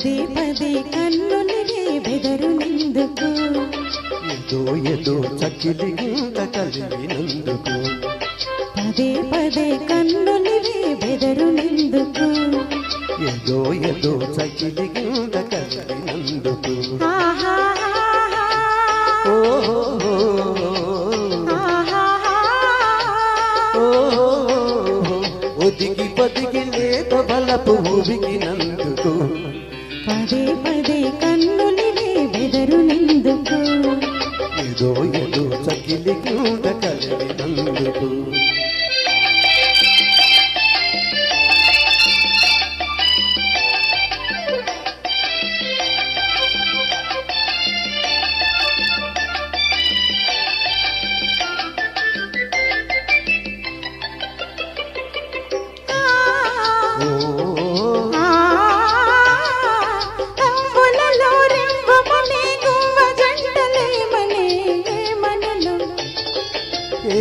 పదే కన్నులిరే బెదరు నిందుకు. ఏదో ఏదో చకిలి గింత కలిగినందుకు. పదే పదే కన్నులిరే బెదరు నిందుకు. ఏదో ఏదో చకిలి గింత కలిగినందుకు. ఆహాహాహా. ఒదిగి పొదిగి లేత బలపు ఊబికినందుకు పదే పదే కన్నులిరే బెదరు నిందుకు. ఏదో ఏదో చకిలి గింత కలిగినందుకు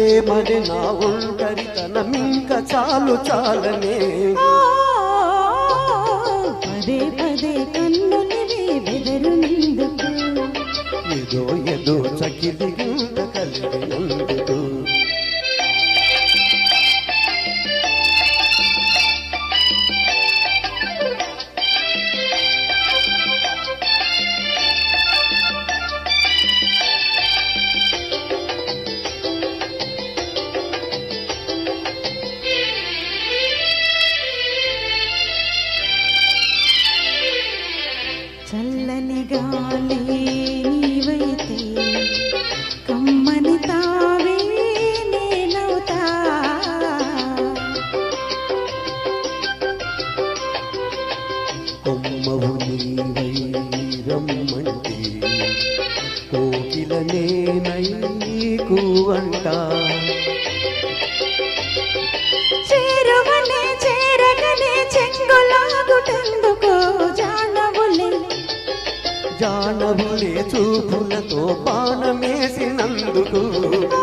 ఏమని నా ఒంటరితనమింక చాలు చాలనే? పదే పదే బెదరు నిందుకు ఏదో ఏదో చకిలి గింత కలిగినందుకు చల్లని గాలి నీవైతే కమ్మని తావే నేనవుతా. కొమ్మవు నీవై రమ్మంటే కోకిల నేనై కూవంట చేరువనే జానవులే చూపులతో పానమేసినందుకు ఓ,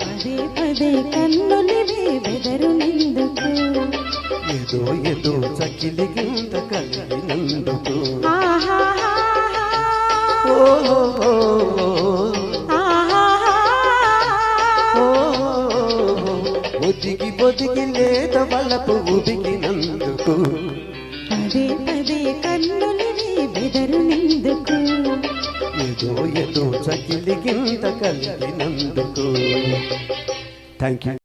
పదే పదే కన్నులివే బెదరు నిందుకు. ఏదో ఏదో చకిలి గింత కలిగినందుకు. ఒదిగి బొదిగి లేత వలపు ఉబికినందుకు ఏదో ఏదో చకిలిగింత కలిగినందుకు. Thank you